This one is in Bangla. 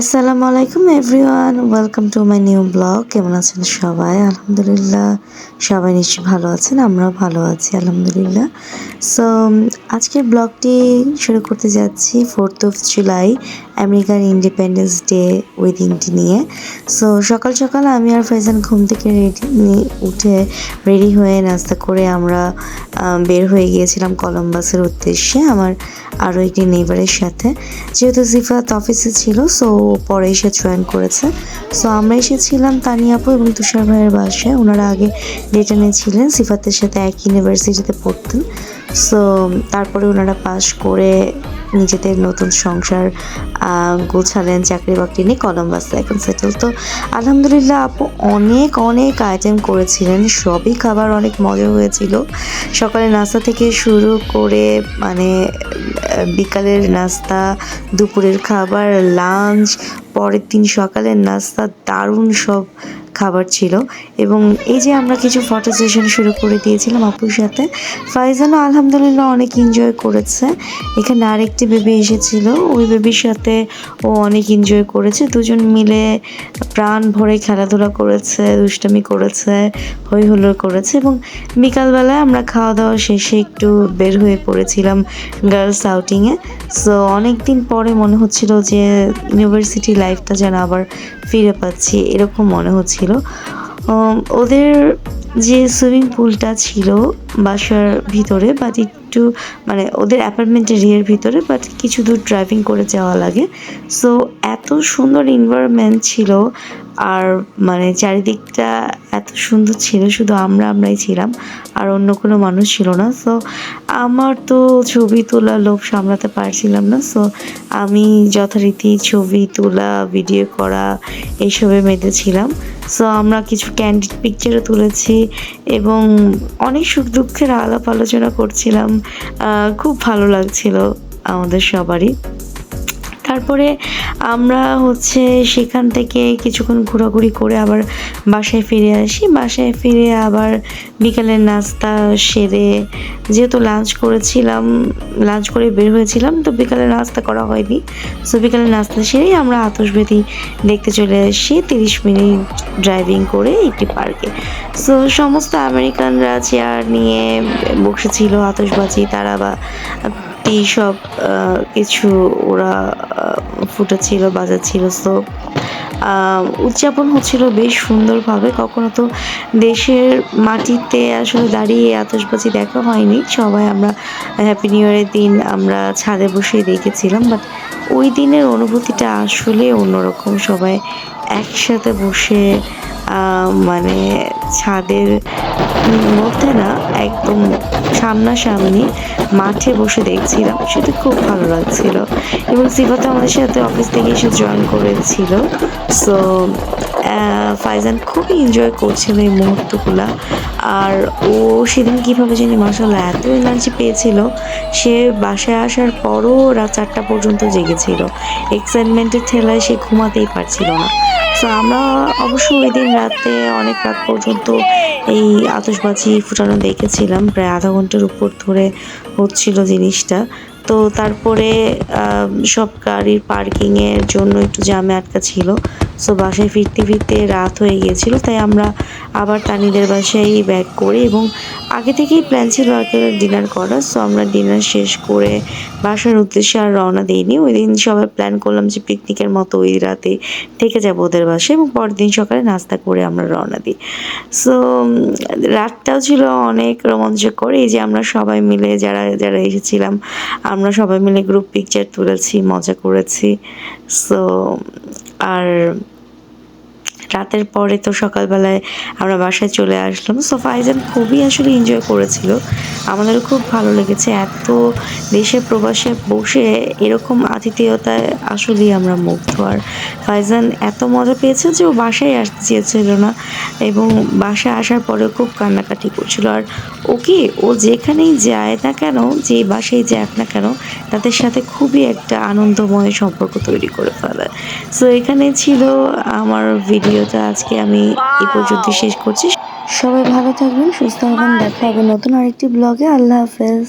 আসসালামু আলাইকুম everyone welcome to my new blog কেমন আছেন সবাই? আলহামদুলিল্লাহ, সবাই নিশ্চয়ই ভালো আছেন, আমরাও ভালো আছি, আলহামদুলিল্লাহ. সো আজকের ব্লগটি শুরু করতে যাচ্ছি fourth of July American independence day ওই দিনটি নিয়ে। সো সকাল সকাল আমি আর ফাইজান ঘুম থেকে রেডি উঠে রেডি হয়ে নাস্তা করে আমরা বের হয়ে গিয়েছিলাম কলম্বাসের উদ্দেশ্যে আমার আরও একটি নেইবারের সাথে। যেহেতু জিফাত অফিসে ছিল সো পরে এসে জয়েন করেছে। সো আমরা এসেছিলাম তানিয়া আপু এবং তুষার ভাইয়ের বাসায়। ওনারা আগে ডেটানে ছিলেন সিফাতের সাথে এক ইউনিভার্সিটিতে পড়তেন। সো তারপরে ওনারা পাশ করে নিজেদের নতুন সংসার গোছালেন চাকরি বাকরি নিয়ে কলম্বাসে এখন সেটেল তো আলহামদুলিল্লাহ আপু অনেক অনেক আইটেম করেছিলেন, সবই খাবার অনেক মজা হয়েছিল। সকালে নাস্তা থেকে শুরু করে মানে বিকালের নাস্তা, দুপুরের খাবার লাঞ্চ পরের দিন সকালের নাস্তা, দারুণ সব খাবার ছিল। এবং এই যে আমরা কিছু ফটো সেশন শুরু করে দিয়েছিলাম আপুর সাথে, ফাইজানও আলহামদুলিল্লাহ অনেক এনজয় করেছে। এখানে আরেকটি বেবি এসেছিল, ওই বেবির সাথে ও অনেক এনজয় করেছে। দুজন মিলে প্রাণ ভরে খেলাধুলা করেছে, দুষ্টামি করেছে হই হুল্লোড় করেছে এবং বিকালবেলায় আমরা খাওয়া দাওয়া শেষে একটু বের হয়ে পড়েছিলাম গার্লস আউটিংয়ে সো অনেক দিন পরে মনে হচ্ছিল যে ইউনিভার্সিটি লাইফটা যেন আবার ফিরে পাচ্ছি, এরকম মনে হচ্ছিল। উম, ওদের যে সুইমিং পুলটা ছিল বাসার ভিতরে বাট একটু মানে ওদের অ্যাপার্টমেন্টের রিয়ের ভিতরে বাট কিছু দূর ড্রাইভিং করে যাওয়া লাগে। সো এত সুন্দর এনভায়রনমেন্ট ছিল, আর মানে চারিদিকটা এত সুন্দর ছিল, শুধু আমরা আমরাই ছিলাম, আর অন্য কোনো মানুষ ছিল না। সো আমার তো ছবি তোলা লোভ সামলাতে পারছিলাম না। সো আমি যথারীতি ছবি তোলা ভিডিও করা, এইসবে মেতেছিলাম সো আমরা কিছু ক্যান্ডিড পিকচারও তুলেছি, এবং অনেক সুখ দুঃখের আলাপ আলোচনা করছিলাম। খুব ভালো লাগছিল আমাদের সবারই। তারপরে আমরা হচ্ছে সেখান থেকে কিছুক্ষণ ঘোরাঘুরি করে আবার বাসায় ফিরে আসি। বাসায় ফিরে আবার বিকালের নাস্তা সেরে যেহেতু লাঞ্চ করেছিলাম লাঞ্চ করে বের হয়েছিলাম, তো বিকালে নাস্তা করা হয়নি। সো বিকালে নাস্তা সেরেই আমরা আতসবেদি দেখতে চলে আসি তিরিশ মিনিট ড্রাইভিং করে একটি পার্কে সো সমস্ত আমেরিকানরা চেয়ার নিয়ে বসেছিল আতসবাজি তারা বা টি সব কিছু ওরা ফুটেছিল বাজাচ্ছিল। সো উদযাপন হচ্ছিল বেশ সুন্দরভাবে। কখনো তো দেশের মাটিতে আসলে দাঁড়িয়ে আতশবাজি দেখা হয়নি। সবাই আমরা হ্যাপি নিউ ইয়ারের দিন আমরা ছাদে বসে দেখেছিলাম। বাট ওই দিনের অনুভূতিটা আসলে অন্যরকম। সবাই একসাথে বসে মানে ছাদের মধ্যে না, একদম সামনাসামনি মাঠে বসে দেখছিলাম। সেটা খুব ভালো লাগছিল। এবং সিফাতে আমাদের সাথে অফিস থেকে এসে জয়েন করেছিল। সো ফাইজান খুবই এনজয় করছিল এই মুহূর্তগুলো। আর ও সেদিন কীভাবে জানি মাসাল্লাহ এত এনার্জি পেয়েছিল। সে বাসায় আসার পরও রাত চারটা পর্যন্ত জেগেছিল। এক্সাইটমেন্টের ঠেলায় সে ঘুমাতেই পারছিল না। তো আমরা অবশ্য ওই দিন রাতে অনেক রাত পর্যন্ত এই আতশবাজি ফুটানো দেখেছিলাম। প্রায় আধা ঘণ্টার উপর ধরে হচ্ছিল জিনিসটা। তো তারপরে সব গাড়ির পার্কিংয়ের জন্য একটু জামে আটকা ছিল। সো বাসায় ফিরতে ফিরতে রাত হয়ে গিয়েছিল, তাই আমরা আবার তানিদের বাসায় ব্যাক করি এবং আগে থেকেই প্ল্যান ছিল ডিনার করা সো আমরা ডিনার শেষ করে বাসার উদ্দেশ্যে আর রওনা দিইনি। ওই দিন সবাই প্ল্যান করলাম যে পিকনিকের মতো ওই রাতে থেকে যাব ওদের বাসায় এবং পরের দিন সকালে নাস্তা করে আমরা রওনা দিই। সো রাতটাও ছিল অনেক রোমাঞ্চকর। এই যে আমরা সবাই মিলে যারা যারা এসেছিলাম, আমরা সবাই মিলে গ্রুপ পিকচার তুলেছি, মজা করেছি। সো আর রাতের পরে তো সকালবেলায় আমরা বাসায় চলে আসলাম। সো ফাইজান খুবই আসলে এনজয় করেছিল। আমাদেরও খুব ভালো লেগেছে। এত দেশে, প্রবাসে বসে এরকম আতিথেয়তায় আসলেই আমরা মুগ্ধ। আর ফাইজান এত মজা পেয়েছে যে ও বাসায় আসতে চেয়েছিল না এবং বাসায় আসার পরেও খুব কান্নাকাটি করছিল। আর ওকে ও যেখানেই যায় না কেন যে বাসায় যাক না কেন, তাদের সাথে খুবই একটা আনন্দময় সম্পর্ক তৈরি করে ফেলে। সো এখানে ছিল আমার ভিডিওটা আজকে আমি এই পর্যন্ত শেষ করছি। সবাই ভালো থাকবেন, সুস্থ হবেন, দেখা হবে নতুন আরেকটি ব্লগে আল্লাহ হাফেজ।